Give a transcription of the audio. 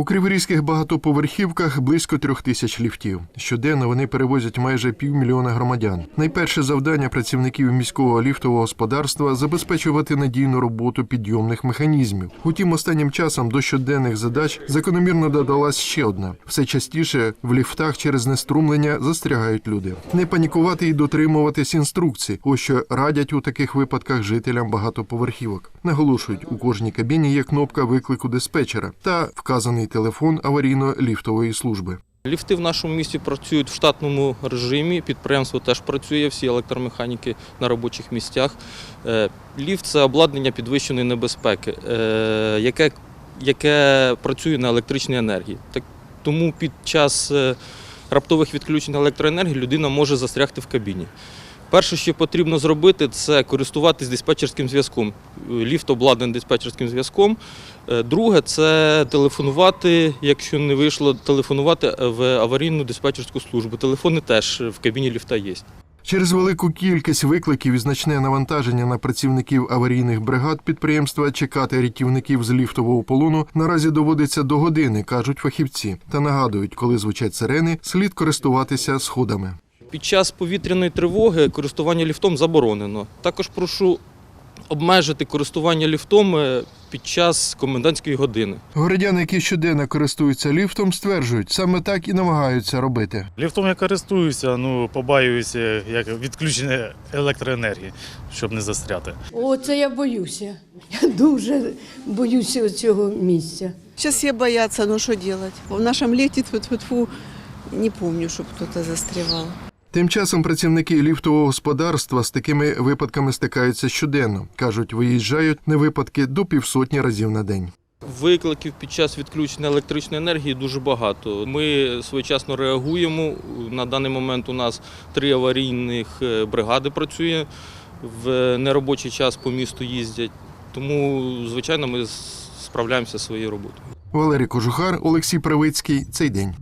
У криворізьких багатоповерхівках близько трьох тисяч ліфтів. Щоденно вони перевозять майже півмільйона громадян. Найперше завдання працівників міського ліфтового господарства забезпечувати надійну роботу підйомних механізмів. Утім, останнім часом до щоденних задач закономірно додалась ще одна. Все частіше в ліфтах через неструмлення застрягають люди. Не панікувати і дотримуватись інструкцій, ось що радять у таких випадках жителям багатоповерхівок. Наголошують, у кожній кабіні є кнопка виклику диспетчера та вказаний телефон аварійно-ліфтової служби. Ліфти в нашому місті працюють в штатному режимі. Підприємство теж працює, всі електромеханіки на робочих місцях. Е, Ліфт це обладнання підвищеної небезпеки, е, яке, яке працює на електричній енергії. Так, тому під час е, раптових відключень електроенергії людина може застрягти в кабіні. Перше, що потрібно зробити, це користуватись диспетчерським зв'язком. Ліфт обладнаний диспетчерським зв'язком. Е, Друге це телефонувати, якщо не вийшло, телефонувати в аварійну диспетчерську службу. Телефони теж в кабіні ліфта є. Через велику кількість викликів і значне навантаження на працівників аварійних бригад підприємства чекати рятівників з ліфтового полону наразі доводиться до години, кажуть фахівці, та нагадують, коли звучать сирени, слід користуватися сходами. Під час повітряної тривоги користування ліфтом заборонено. Також прошу обмежити користування ліфтом е, під час комендантської години. Городяни, які щоденно користуються ліфтом, стверджують, саме так і намагаються робити. Ліфтом я користуюся, ну побаююся як відключення електроенергії, щоб не застряти. Оце я боюся. Я дуже боюся цього місця. Сейчас все боятся, но что делать? В нашем лете тьфу тьфу не помню, чтобы кто-то застревал. Тим часом працівники ліфтового господарства з такими випадками стикаються щоденно. кажуть, виїжджають на випадки до півсотні разів на день. Викликів під час відключення електричної енергії дуже багато. Ми своєчасно реагуємо. На даний момент у нас три аварійних е, бригади працює в неробочий час по місту їздять. Тому, звичайно, ми справляємося зі своєю роботою. Валерій Кожухар, Олексій Правицький. Цей день.